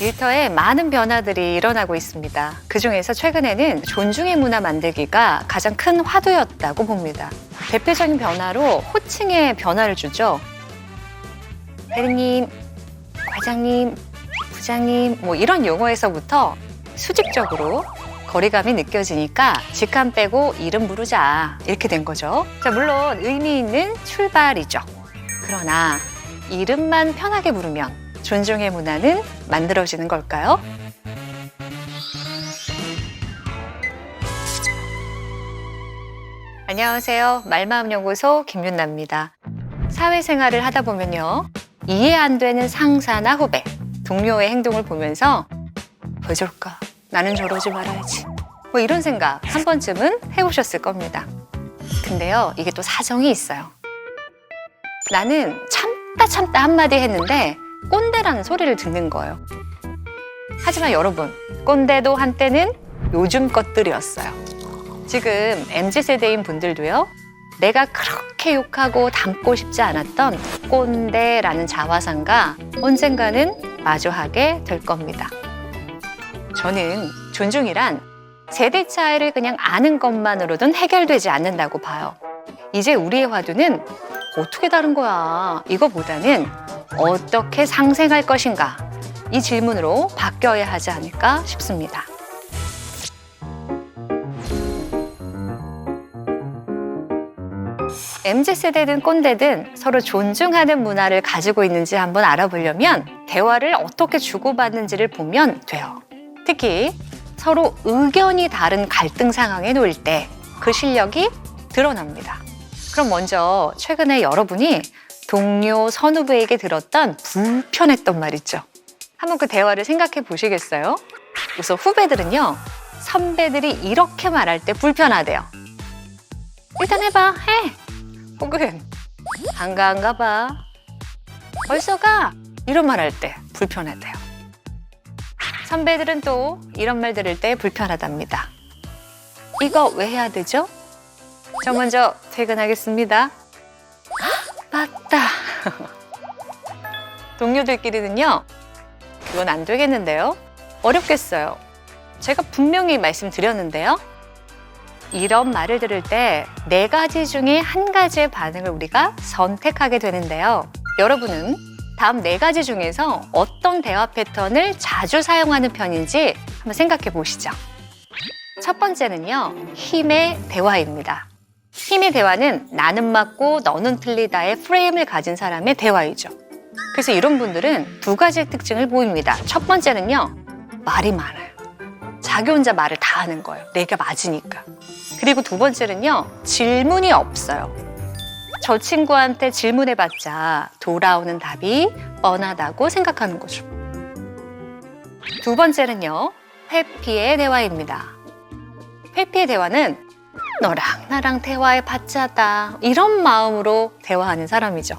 일터에 많은 변화들이 일어나고 있습니다. 그 중에서 최근에는 존중의 문화 만들기가 가장 큰 화두였다고 봅니다. 대표적인 변화로 호칭에 변화를 주죠. 대리님, 과장님, 부장님, 뭐 이런 용어에서부터 수직적으로 거리감이 느껴지니까 직함 빼고 이름 부르자 이렇게 된 거죠. 자, 물론 의미 있는 출발이죠. 그러나 이름만 편하게 부르면 존중의 문화는 만들어지는 걸까요? 안녕하세요. 말마음연구소 김윤나입니다. 사회생활을 하다 보면요. 이해 안 되는 상사나 후배, 동료의 행동을 보면서 왜 저럴까? 나는 저러지 말아야지. 뭐 이런 생각 한 번쯤은 해보셨을 겁니다. 근데요, 이게 또 사정이 있어요. 나는 참다 참다 한마디 했는데 꼰대라는 소리를 듣는 거예요. 하지만 여러분, 꼰대도 한때는 요즘 것들이었어요. 지금 MZ세대인 분들도요, 내가 그렇게 욕하고 닮고 싶지 않았던 꼰대라는 자화상과 언젠가는 마주하게 될 겁니다. 저는 존중이란 세대 차이를 그냥 아는 것만으로는 해결되지 않는다고 봐요. 이제 우리의 화두는 어떻게 다른 거야? 이거보다는 어떻게 상생할 것인가? 이 질문으로 바뀌어야 하지 않을까 싶습니다. MZ세대든 꼰대든 서로 존중하는 문화를 가지고 있는지 한번 알아보려면 대화를 어떻게 주고받는지를 보면 돼요. 특히 서로 의견이 다른 갈등 상황에 놓일 때 그 실력이 드러납니다. 그럼 먼저 최근에 여러분이 동료 선후배에게 들었던 불편했던 말 있죠. 한번 그 대화를 생각해 보시겠어요? 우선 후배들은요, 선배들이 이렇게 말할 때 불편하대요. 일단 해봐, 해. 혹은 안 가, 안 가봐. 벌써 가. 이런 말 할 때 불편하대요. 선배들은 또 이런 말 들을 때 불편하답니다. 이거 왜 해야 되죠? 저 먼저 퇴근하겠습니다. 맞다. 동료들끼리는요, 그건 안 되겠는데요? 어렵겠어요. 제가 분명히 말씀드렸는데요. 이런 말을 들을 때 네 가지 중에 한 가지의 반응을 우리가 선택하게 되는데요. 여러분은 다음 네 가지 중에서 어떤 대화 패턴을 자주 사용하는 편인지 한번 생각해 보시죠. 첫 번째는요, 힘의 대화입니다. 힘의 대화는 나는 맞고 너는 틀리다의 프레임을 가진 사람의 대화이죠. 그래서 이런 분들은 두 가지의 특징을 보입니다. 첫 번째는요, 말이 많아요. 자기 혼자 말을 다 하는 거예요. 내가 맞으니까. 그리고 두 번째는요, 질문이 없어요. 저 친구한테 질문해봤자 돌아오는 답이 뻔하다고 생각하는 거죠. 두 번째는요, 회피의 대화입니다. 회피의 대화는 너랑 나랑 대화해 봤자다. 이런 마음으로 대화하는 사람이죠.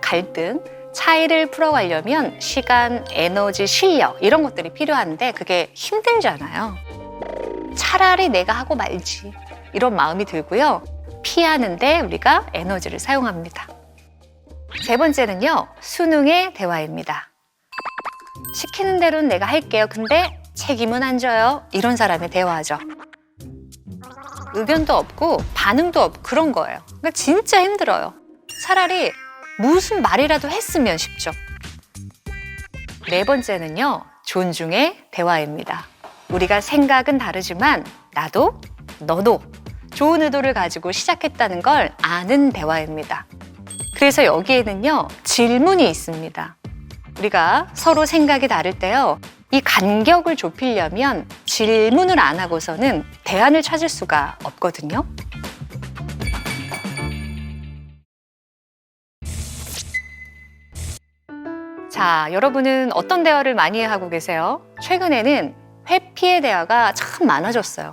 갈등, 차이를 풀어가려면 시간, 에너지, 실력 이런 것들이 필요한데 그게 힘들잖아요. 차라리 내가 하고 말지 이런 마음이 들고요. 피하는데 우리가 에너지를 사용합니다. 세 번째는요, 수능의 대화입니다. 시키는 대로는 내가 할게요. 근데 책임은 안 져요. 이런 사람의 대화죠. 의견도 없고 반응도 없고 그런 거예요. 그러니까 진짜 힘들어요. 차라리 무슨 말이라도 했으면 싶죠. 네 번째는요, 존중의 대화입니다. 우리가 생각은 다르지만 나도 너도 좋은 의도를 가지고 시작했다는 걸 아는 대화입니다. 그래서 여기에는요, 질문이 있습니다. 우리가 서로 생각이 다를 때요, 이 간격을 좁히려면 질문을 안 하고서는 대안을 찾을 수가 없거든요. 자, 여러분은 어떤 대화를 많이 하고 계세요? 최근에는 회피의 대화가 참 많아졌어요.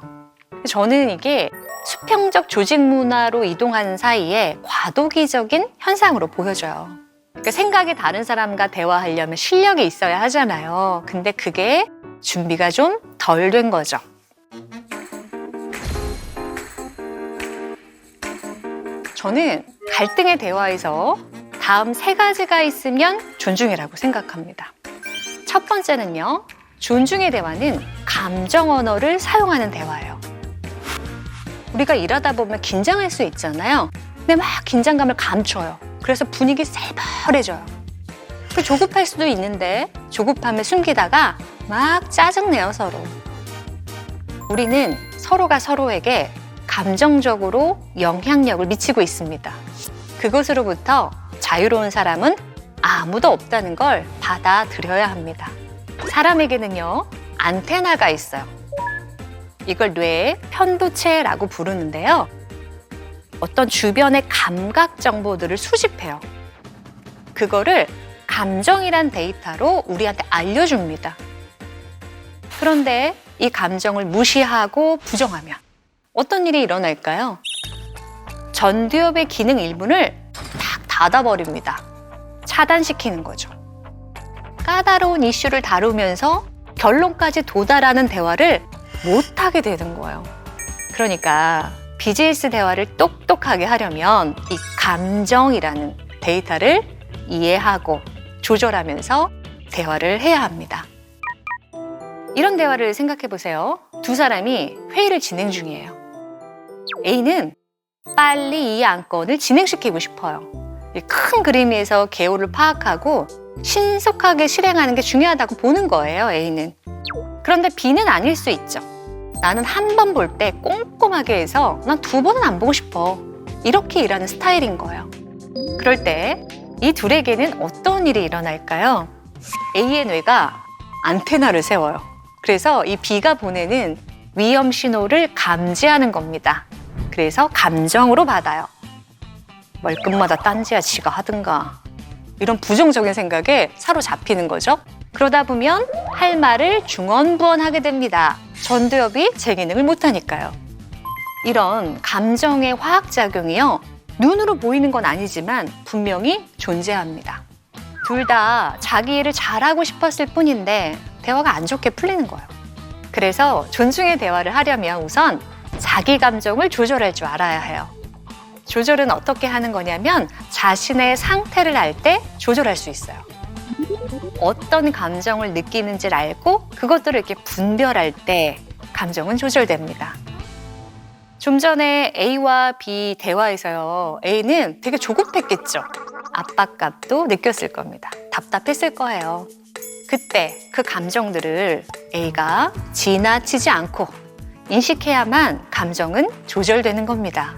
저는 이게 수평적 조직 문화로 이동하는 사이에 과도기적인 현상으로 보여져요. 그러니까 생각이 다른 사람과 대화하려면 실력이 있어야 하잖아요. 근데 그게 준비가 좀 덜 된 거죠. 저는 갈등의 대화에서 다음 세 가지가 있으면 존중이라고 생각합니다. 첫 번째는요. 존중의 대화는 감정 언어를 사용하는 대화예요. 우리가 일하다 보면 긴장할 수 있잖아요. 근데 막 긴장감을 감춰요. 그래서 분위기 쌀벌해져요. 그 조급할 수도 있는데 조급함을 숨기다가 막 짜증내요, 서로. 우리는 서로가 서로에게 감정적으로 영향력을 미치고 있습니다. 그것으로부터 자유로운 사람은 아무도 없다는 걸 받아들여야 합니다. 사람에게는요, 안테나가 있어요. 이걸 뇌의 편두체라고 부르는데요. 어떤 주변의 감각 정보들을 수집해요. 그거를 감정이란 데이터로 우리한테 알려줍니다. 그런데 이 감정을 무시하고 부정하면 어떤 일이 일어날까요? 전두엽의 기능 일부를 탁 닫아버립니다. 차단시키는 거죠. 까다로운 이슈를 다루면서 결론까지 도달하는 대화를 못하게 되는 거예요. 그러니까 비즈니스 대화를 똑똑하게 하려면 이 감정이라는 데이터를 이해하고 조절하면서 대화를 해야 합니다. 이런 대화를 생각해 보세요. 두 사람이 회의를 진행 중이에요. A는 빨리 이 안건을 진행시키고 싶어요. 이큰 그림에서 개요를 파악하고 신속하게 실행하는 게 중요하다고 보는 거예요, A는. 그런데 B는 아닐 수 있죠. 나는 한 번 볼 때 꼼꼼하게 해서 난 두 번은 안 보고 싶어. 이렇게 일하는 스타일인 거예요. 그럴 때 이 둘에게는 어떤 일이 일어날까요? A의 뇌가 안테나를 세워요. 그래서 이 B가 보내는 위험 신호를 감지하는 겁니다. 그래서 감정으로 받아요. 말끝마다 딴지야 지가 하든가. 이런 부정적인 생각에 사로잡히는 거죠. 그러다 보면 할 말을 중언부언하게 됩니다. 전두엽이 제 기능을 못하니까요. 이런 감정의 화학작용이요. 눈으로 보이는 건 아니지만 분명히 존재합니다. 둘 다 자기 일을 잘하고 싶었을 뿐인데 대화가 안 좋게 풀리는 거예요. 그래서 존중의 대화를 하려면 우선 자기 감정을 조절할 줄 알아야 해요. 조절은 어떻게 하는 거냐면 자신의 상태를 알 때 조절할 수 있어요. 어떤 감정을 느끼는지를 알고 그것들을 이렇게 분별할 때 감정은 조절됩니다. 좀 전에 A와 B 대화에서요. A는 되게 조급했겠죠. 압박감도 느꼈을 겁니다. 답답했을 거예요. 그때 그 감정들을 A가 지나치지 않고 인식해야만 감정은 조절되는 겁니다.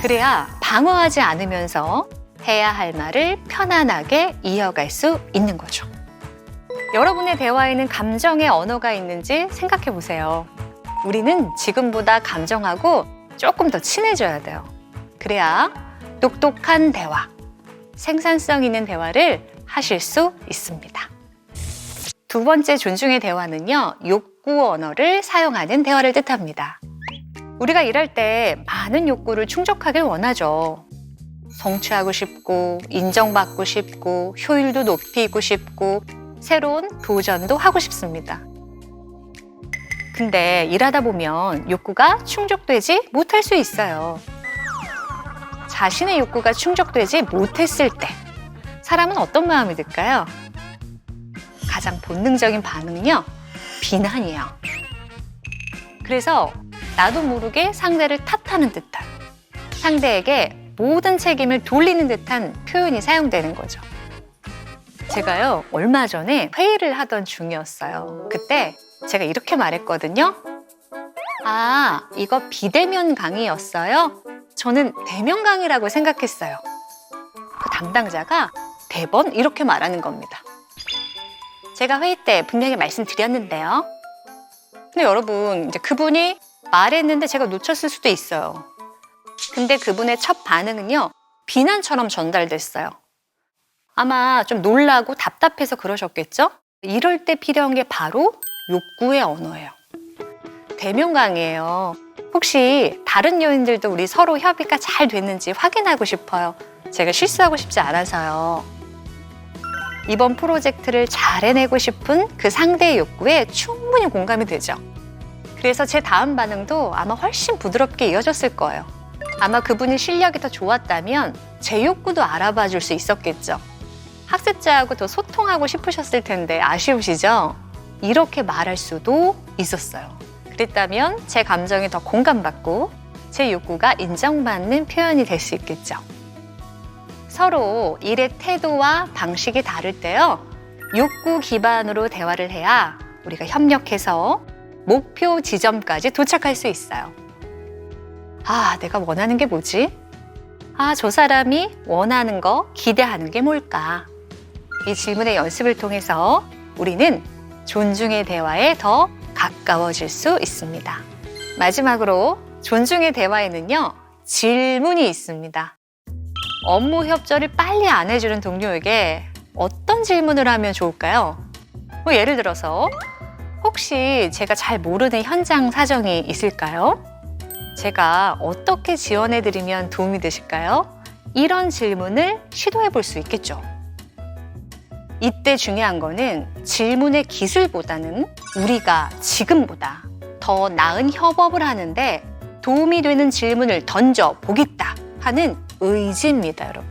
그래야 방어하지 않으면서 해야 할 말을 편안하게 이어갈 수 있는 거죠. 여러분의 대화에는 감정의 언어가 있는지 생각해 보세요. 우리는 지금보다 감정하고 조금 더 친해져야 돼요. 그래야 똑똑한 대화, 생산성 있는 대화를 하실 수 있습니다. 두 번째 존중의 대화는요, 욕구 언어를 사용하는 대화를 뜻합니다. 우리가 일할 때 많은 욕구를 충족하길 원하죠. 성취하고 싶고, 인정받고 싶고, 효율도 높이고 싶고, 새로운 도전도 하고 싶습니다. 근데 일하다 보면 욕구가 충족되지 못할 수 있어요. 자신의 욕구가 충족되지 못했을 때 사람은 어떤 마음이 들까요? 가장 본능적인 반응은요, 비난이에요. 그래서 나도 모르게 상대를 탓하는 듯한 상대에게 모든 책임을 돌리는 듯한 표현이 사용되는 거죠. 제가요, 얼마 전에 회의를 하던 중이었어요. 그때 제가 이렇게 말했거든요. 아, 이거 비대면 강의였어요? 저는 대면 강의라고 생각했어요. 그 담당자가 대번 이렇게 말하는 겁니다. 제가 회의 때 분명히 말씀드렸는데요. 근데 여러분, 이제 그분이 말했는데 제가 놓쳤을 수도 있어요. 근데 그분의 첫 반응은요, 비난처럼 전달됐어요. 아마 좀 놀라고 답답해서 그러셨겠죠? 이럴 때 필요한 게 바로 욕구의 언어예요. 대면 강의예요. 혹시 다른 요인들도 우리 서로 협의가 잘 됐는지 확인하고 싶어요. 제가 실수하고 싶지 않아서요. 이번 프로젝트를 잘 해내고 싶은 그 상대의 욕구에 충분히 공감이 되죠. 그래서 제 다음 반응도 아마 훨씬 부드럽게 이어졌을 거예요. 아마 그분이 실력이 더 좋았다면 제 욕구도 알아봐 줄 수 있었겠죠. 학습자하고 더 소통하고 싶으셨을 텐데 아쉬우시죠? 이렇게 말할 수도 있었어요. 그랬다면 제 감정이 더 공감받고 제 욕구가 인정받는 표현이 될 수 있겠죠. 서로 일의 태도와 방식이 다를 때요. 욕구 기반으로 대화를 해야 우리가 협력해서 목표 지점까지 도착할 수 있어요. 아, 내가 원하는 게 뭐지? 아, 저 사람이 원하는 거, 기대하는 게 뭘까? 이 질문의 연습을 통해서 우리는 존중의 대화에 더 가까워질 수 있습니다. 마지막으로 존중의 대화에는요, 질문이 있습니다. 업무 협조를 빨리 안 해주는 동료에게 어떤 질문을 하면 좋을까요? 뭐 예를 들어서 혹시 제가 잘 모르는 현장 사정이 있을까요? 제가 어떻게 지원해드리면 도움이 되실까요? 이런 질문을 시도해 볼 수 있겠죠. 이때 중요한 거는 질문의 기술보다는 우리가 지금보다 더 나은 협업을 하는데 도움이 되는 질문을 던져 보겠다 하는 의지입니다, 여러분.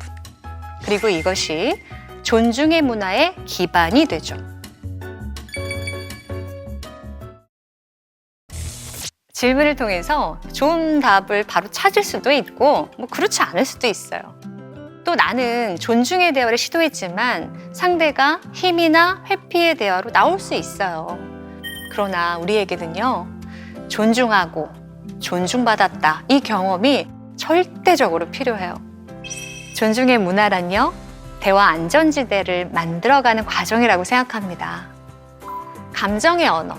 그리고 이것이 존중의 문화의 기반이 되죠. 질문을 통해서 좋은 답을 바로 찾을 수도 있고, 뭐 그렇지 않을 수도 있어요. 또 나는 존중의 대화를 시도했지만 상대가 힘이나 회피의 대화로 나올 수 있어요. 그러나 우리에게는요, 존중하고 존중받았다. 이 경험이 절대적으로 필요해요. 존중의 문화란요, 대화 안전지대를 만들어가는 과정이라고 생각합니다. 감정의 언어,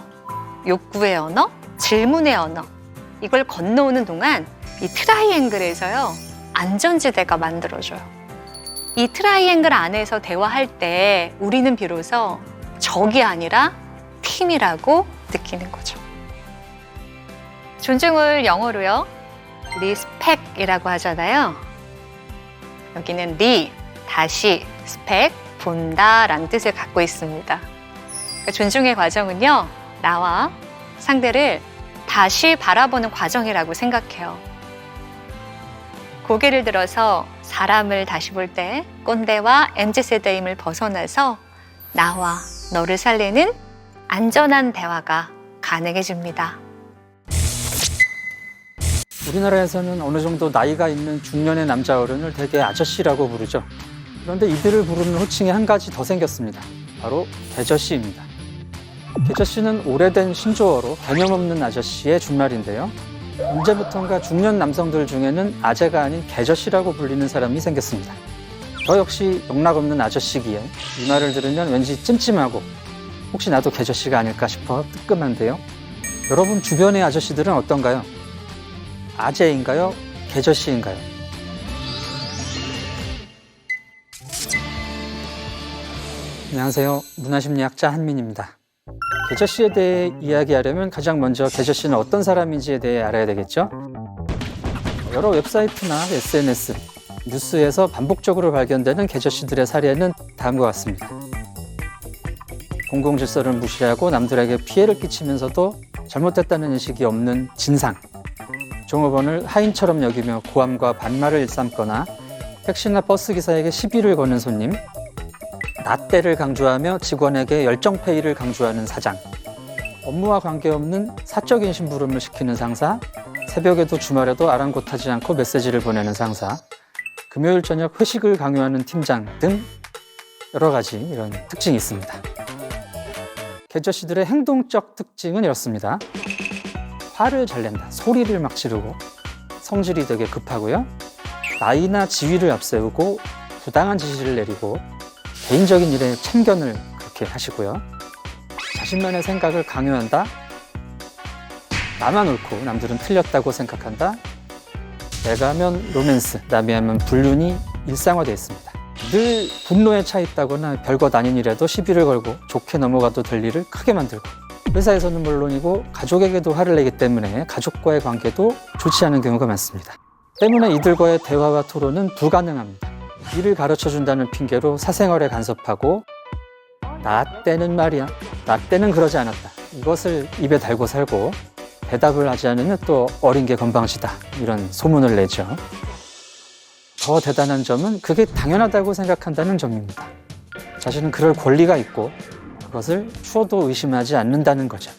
욕구의 언어, 질문의 언어, 이걸 건너오는 동안 이 트라이앵글에서요, 안전지대가 만들어져요. 이 트라이앵글 안에서 대화할 때 우리는 비로소 적이 아니라 팀이라고 느끼는 거죠. 존중을 영어로요, 리스펙이라고 하잖아요. 여기는 리, 다시, 스펙, 본다라는 뜻을 갖고 있습니다. 그러니까 존중의 과정은요, 나와 상대를 다시 바라보는 과정이라고 생각해요. 고개를 들어서 사람을 다시 볼 때 꼰대와 MZ세대임을 벗어나서 나와 너를 살리는 안전한 대화가 가능해집니다. 우리나라에서는 어느 정도 나이가 있는 중년의 남자 어른을 대개 아저씨라고 부르죠. 그런데 이들을 부르는 호칭이 한 가지 더 생겼습니다. 바로 개저씨입니다. 개저씨는 오래된 신조어로 개념 없는 아저씨의 준말인데요. 언제부턴가 중년 남성들 중에는 아재가 아닌 개저씨라고 불리는 사람이 생겼습니다. 저 역시 영락 없는 아저씨기에 이 말을 들으면 왠지 찜찜하고 혹시 나도 개저씨가 아닐까 싶어 뜨끔한데요. 여러분 주변의 아저씨들은 어떤가요? 아재인가요? 개저씨인가요? 안녕하세요. 문화심리학자 한민입니다. 개저씨에 대해 이야기하려면 가장 먼저 개저씨는 어떤 사람인지에 대해 알아야 되겠죠? 여러 웹사이트나 SNS, 뉴스에서 반복적으로 발견되는 개저씨들의 사례는 다음과 같습니다. 공공 질서를 무시하고 남들에게 피해를 끼치면서도 잘못됐다는 인식이 없는 진상, 종업원을 하인처럼 여기며 고함과 반말을 일삼거나 택시나 버스 기사에게 시비를 거는 손님, 나때를 강조하며 직원에게 열정페이를 강조하는 사장, 업무와 관계없는 사적인 심부름을 시키는 상사, 새벽에도 주말에도 아랑곳하지 않고 메시지를 보내는 상사, 금요일 저녁 회식을 강요하는 팀장 등 여러 가지 이런 특징이 있습니다. 개저씨들의 행동적 특징은 이렇습니다. 화를 잘 낸다. 소리를 막 지르고 성질이 되게 급하고요. 나이나 지위를 앞세우고 부당한 지시를 내리고 개인적인 일에 참견을 그렇게 하시고요. 자신만의 생각을 강요한다. 나만 옳고 남들은 틀렸다고 생각한다. 내가 하면 로맨스, 남이 하면 불륜이 일상화되어 있습니다. 늘 분노에 차 있다거나 별것 아닌 일에도 시비를 걸고 좋게 넘어가도 될 일을 크게 만들고 회사에서는 물론이고 가족에게도 화를 내기 때문에 가족과의 관계도 좋지 않은 경우가 많습니다. 때문에 이들과의 대화와 토론은 불가능합니다. 일을 가르쳐 준다는 핑계로 사생활에 간섭하고 나 때는 말이야, 나 때는 그러지 않았다. 이것을 입에 달고 살고 대답을 하지 않으면 또 어린 게 건방지다. 이런 소문을 내죠. 더 대단한 점은 그게 당연하다고 생각한다는 점입니다. 자신은 그럴 권리가 있고 그것을 추워도 의심하지 않는다는 거죠.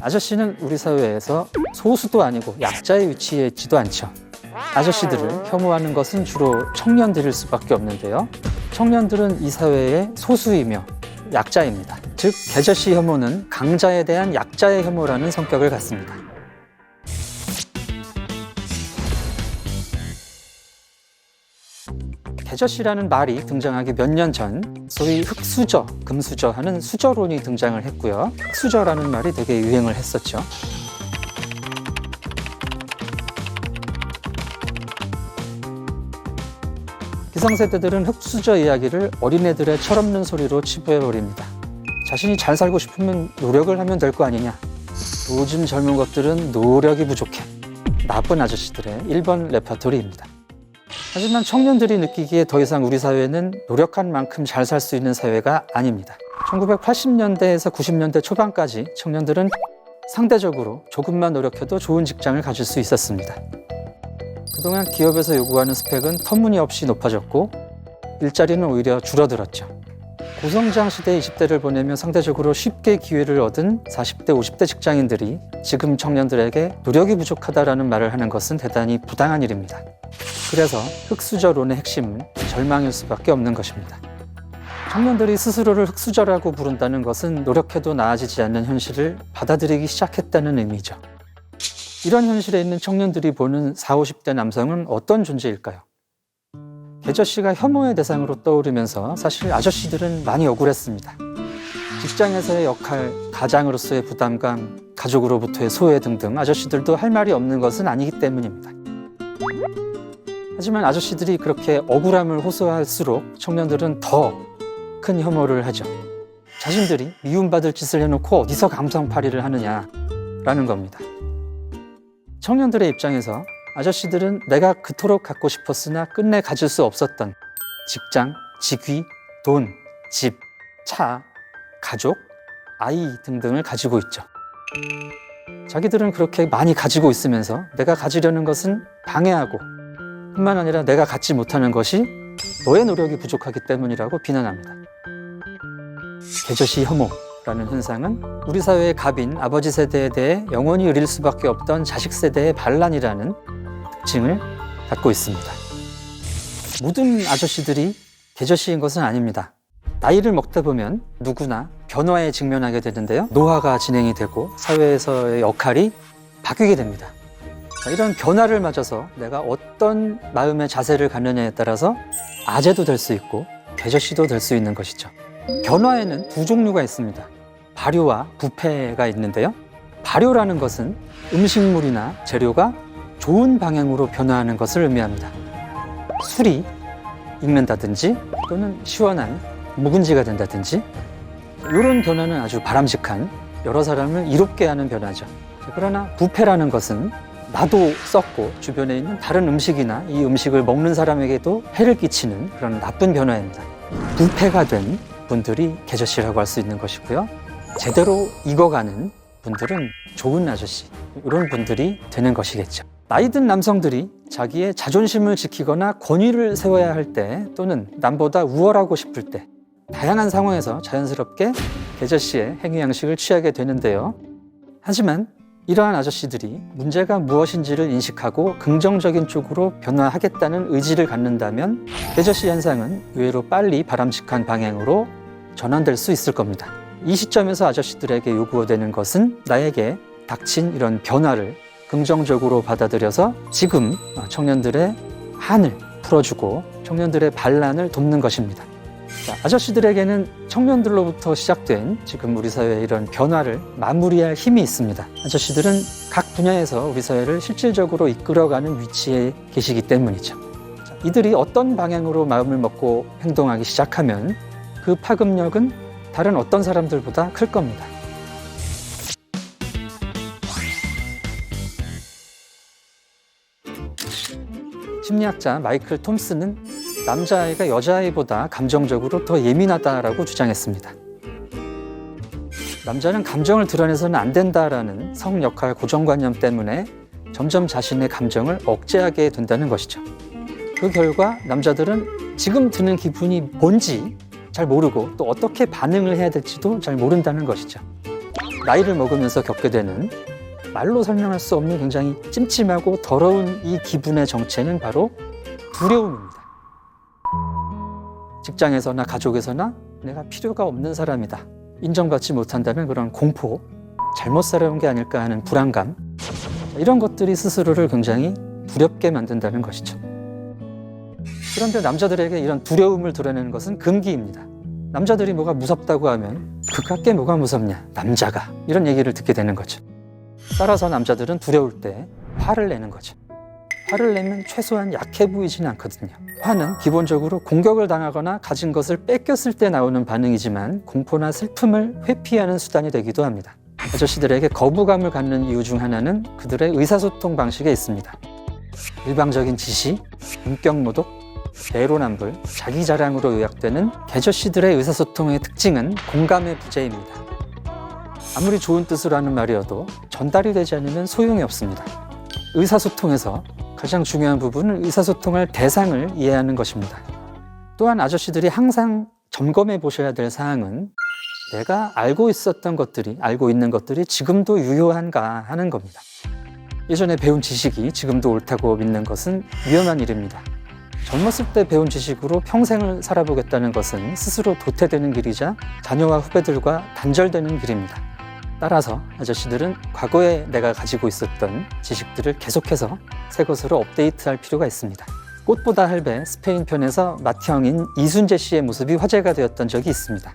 아저씨는 우리 사회에서 소수도 아니고 약자의 위치에 있지도 않죠. 아저씨들을 혐오하는 것은 주로 청년들일 수밖에 없는데요. 청년들은 이 사회의 소수이며 약자입니다. 즉, 개저씨 혐오는 강자에 대한 약자의 혐오라는 성격을 갖습니다. 개저씨라는 말이 등장하기 몇 년 전 소위 흑수저, 금수저 하는 수저론이 등장을 했고요. 흑수저라는 말이 되게 유행을 했었죠. 기성세대들은 흑수저 이야기를 어린애들의 철없는 소리로 치부해버립니다. 자신이 잘 살고 싶으면 노력을 하면 될 거 아니냐. 요즘 젊은 것들은 노력이 부족해. 나쁜 아저씨들의 1번 레퍼토리입니다. 하지만 청년들이 느끼기에 더 이상 우리 사회는 노력한 만큼 잘 살 수 있는 사회가 아닙니다. 1980년대에서 90년대 초반까지 청년들은 상대적으로 조금만 노력해도 좋은 직장을 가질 수 있었습니다. 그동안 기업에서 요구하는 스펙은 터무니없이 높아졌고 일자리는 오히려 줄어들었죠. 고성장 시대 20대를 보내며 상대적으로 쉽게 기회를 얻은 40대, 50대 직장인들이 지금 청년들에게 노력이 부족하다라는 말을 하는 것은 대단히 부당한 일입니다. 그래서 흑수저론의 핵심은 절망일 수밖에 없는 것입니다. 청년들이 스스로를 흑수저라고 부른다는 것은 노력해도 나아지지 않는 현실을 받아들이기 시작했다는 의미죠. 이런 현실에 있는 청년들이 보는 40, 50대 남성은 어떤 존재일까요? 개저씨가 혐오의 대상으로 떠오르면서 사실 아저씨들은 많이 억울했습니다. 직장에서의 역할, 가장으로서의 부담감, 가족으로부터의 소외 등등 아저씨들도 할 말이 없는 것은 아니기 때문입니다. 하지만 아저씨들이 그렇게 억울함을 호소할수록 청년들은 더 큰 혐오를 하죠. 자신들이 미움받을 짓을 해놓고 어디서 감성팔이를 하느냐라는 겁니다. 청년들의 입장에서 아저씨들은 내가 그토록 갖고 싶었으나 끝내 가질 수 없었던 직장, 직위, 돈, 집, 차, 가족, 아이 등등을 가지고 있죠. 자기들은 그렇게 많이 가지고 있으면서 내가 가지려는 것은 방해하고 뿐만 아니라 내가 갖지 못하는 것이 너의 노력이 부족하기 때문이라고 비난합니다. 개저씨 혐오 라는 현상은 우리 사회의 갑인 아버지 세대에 대해 영원히 의릴 수밖에 없던 자식 세대의 반란이라는 특징을 갖고 있습니다. 모든 아저씨들이 개저씨인 것은 아닙니다. 나이를 먹다 보면 누구나 변화에 직면하게 되는데요. 노화가 진행이 되고 사회에서의 역할이 바뀌게 됩니다. 자, 이런 변화를 맞아서 내가 어떤 마음의 자세를 갖느냐에 따라서 아재도 될 수 있고 개저씨도 될 수 있는 것이죠. 변화에는 두 종류가 있습니다. 발효와 부패가 있는데요. 발효라는 것은 음식물이나 재료가 좋은 방향으로 변화하는 것을 의미합니다. 술이 익는다든지 또는 시원한 묵은지가 된다든지 이런 변화는 아주 바람직한 여러 사람을 이롭게 하는 변화죠. 그러나 부패라는 것은 나도 썩고 주변에 있는 다른 음식이나 이 음식을 먹는 사람에게도 해를 끼치는 그런 나쁜 변화입니다. 부패가 된 분들이 개저씨라고 할 수 있는 것이고요. 제대로 익어가는 분들은 좋은 아저씨 이런 분들이 되는 것이겠죠. 나이 든 남성들이 자기의 자존심을 지키거나 권위를 세워야 할 때 또는 남보다 우월하고 싶을 때 다양한 상황에서 자연스럽게 개저씨의 행위 양식을 취하게 되는데요. 하지만 이러한 아저씨들이 문제가 무엇인지를 인식하고 긍정적인 쪽으로 변화하겠다는 의지를 갖는다면 개저씨 현상은 의외로 빨리 바람직한 방향으로 전환될 수 있을 겁니다. 이 시점에서 아저씨들에게 요구되는 것은 나에게 닥친 이런 변화를 긍정적으로 받아들여서 지금 청년들의 한을 풀어주고 청년들의 반란을 돕는 것입니다. 자, 아저씨들에게는 청년들로부터 시작된 지금 우리 사회의 이런 변화를 마무리할 힘이 있습니다. 아저씨들은 각 분야에서 우리 사회를 실질적으로 이끌어가는 위치에 계시기 때문이죠. 자, 이들이 어떤 방향으로 마음을 먹고 행동하기 시작하면 그 파급력은 다른 어떤 사람들보다 클 겁니다. 심리학자 마이클 톰슨은 남자아이가 여자아이보다 감정적으로 더 예민하다라고 주장했습니다. 남자는 감정을 드러내서는 안 된다라는 성 역할 고정관념 때문에 점점 자신의 감정을 억제하게 된다는 것이죠. 그 결과 남자들은 지금 드는 기분이 뭔지 잘 모르고 또 어떻게 반응을 해야 될지도 잘 모른다는 것이죠. 나이를 먹으면서 겪게 되는 말로 설명할 수 없는 굉장히 찜찜하고 더러운 이 기분의 정체는 바로 두려움입니다. 직장에서나 가족에서나 내가 필요가 없는 사람이다. 인정받지 못한다는 그런 공포, 잘못 살아온 게 아닐까 하는 불안감, 이런 것들이 스스로를 굉장히 두렵게 만든다는 것이죠. 그런데 남자들에게 이런 두려움을 드러내는 것은 금기입니다. 남자들이 뭐가 무섭다고 하면 그깟게 뭐가 무섭냐, 남자가 이런 얘기를 듣게 되는 거죠. 따라서 남자들은 두려울 때 화를 내는 거죠. 화를 내면 최소한 약해 보이진 않거든요. 화는 기본적으로 공격을 당하거나 가진 것을 뺏겼을 때 나오는 반응이지만 공포나 슬픔을 회피하는 수단이 되기도 합니다. 아저씨들에게 거부감을 갖는 이유 중 하나는 그들의 의사소통 방식에 있습니다. 일방적인 지시, 인격 모독, 대로남불, 자기 자랑으로 요약되는 개저씨들의 의사소통의 특징은 공감의 부재입니다. 아무리 좋은 뜻으로 하는 말이어도 전달이 되지 않으면 소용이 없습니다. 의사소통에서 가장 중요한 부분은 의사소통할 대상을 이해하는 것입니다. 또한 아저씨들이 항상 점검해 보셔야 될 사항은 내가 알고 있었던 것들이, 알고 있는 것들이 지금도 유효한가 하는 겁니다. 예전에 배운 지식이 지금도 옳다고 믿는 것은 위험한 일입니다. 젊었을 때 배운 지식으로 평생을 살아보겠다는 것은 스스로 도태되는 길이자 자녀와 후배들과 단절되는 길입니다. 따라서 아저씨들은 과거에 내가 가지고 있었던 지식들을 계속해서 새 것으로 업데이트할 필요가 있습니다. 꽃보다 할배 스페인 편에서 맏형인 이순재 씨의 모습이 화제가 되었던 적이 있습니다.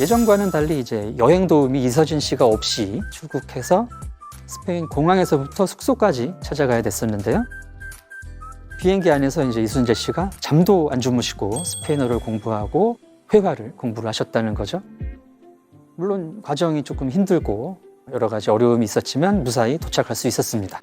예전과는 달리 이제 여행 도우미 이서진 씨가 없이 출국해서 스페인 공항에서부터 숙소까지 찾아가야 됐었는데요. 비행기 안에서 이제 이순재 씨가 잠도 안 주무시고 스페인어를 공부하고 회화를 공부를 하셨다는 거죠. 물론 과정이 조금 힘들고 여러 가지 어려움이 있었지만 무사히 도착할 수 있었습니다.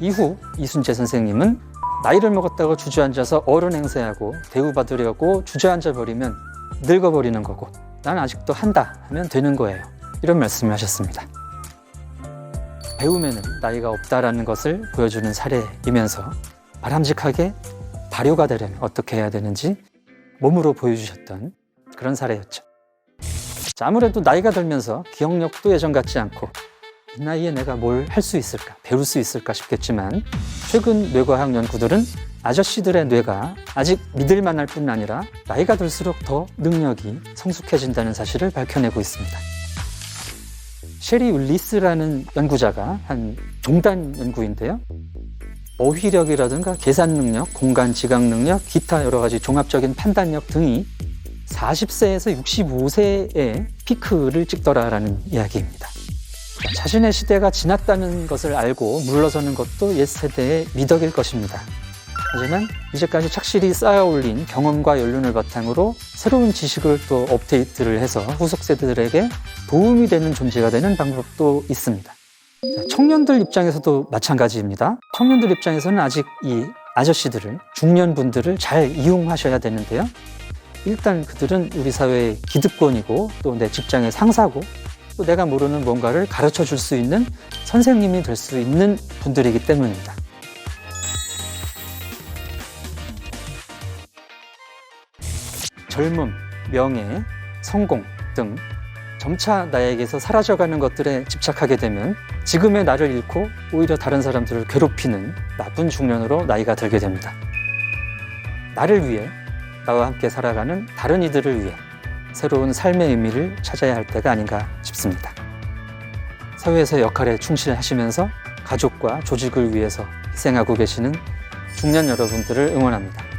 이후 이순재 선생님은 나이를 먹었다고 주저앉아서 어른 행세하고 대우받으려고 주저앉아 버리면 늙어버리는 거고 난 아직도 한다 하면 되는 거예요. 이런 말씀을 하셨습니다. 배움에는 나이가 없다라는 것을 보여주는 사례이면서 바람직하게 발효가 되려면 어떻게 해야 되는지 몸으로 보여주셨던 그런 사례였죠. 자, 아무래도 나이가 들면서 기억력도 예전 같지 않고 이 나이에 내가 뭘 할 수 있을까, 배울 수 있을까 싶겠지만 최근 뇌과학 연구들은 아저씨들의 뇌가 아직 믿을 만할 뿐 아니라 나이가 들수록 더 능력이 성숙해진다는 사실을 밝혀내고 있습니다. 셰리 윌리스라는 연구자가 한 종단 연구인데요. 어휘력이라든가 계산 능력, 공간 지각 능력, 기타 여러 가지 종합적인 판단력 등이 40세에서 65세에 피크를 찍더라라는 이야기입니다. 자신의 시대가 지났다는 것을 알고 물러서는 것도 옛 세대의 미덕일 것입니다. 하지만 이제까지 착실히 쌓아 올린 경험과 연륜을 바탕으로 새로운 지식을 또 업데이트를 해서 후속 세대들에게 도움이 되는 존재가 되는 방법도 있습니다. 자, 청년들 입장에서도 마찬가지입니다. 청년들 입장에서는 아직 이 아저씨들을, 중년분들을 잘 이용하셔야 되는데요. 일단 그들은 우리 사회의 기득권이고 또 내 직장의 상사고 또 내가 모르는 뭔가를 가르쳐 줄 수 있는 선생님이 될 수 있는 분들이기 때문입니다. 젊음, 명예, 성공 등 점차 나에게서 사라져가는 것들에 집착하게 되면 지금의 나를 잃고 오히려 다른 사람들을 괴롭히는 나쁜 중년으로 나이가 들게 됩니다. 나를 위해 나와 함께 살아가는 다른 이들을 위해 새로운 삶의 의미를 찾아야 할 때가 아닌가 싶습니다. 사회에서 역할에 충실하시면서 가족과 조직을 위해서 희생하고 계시는 중년 여러분들을 응원합니다.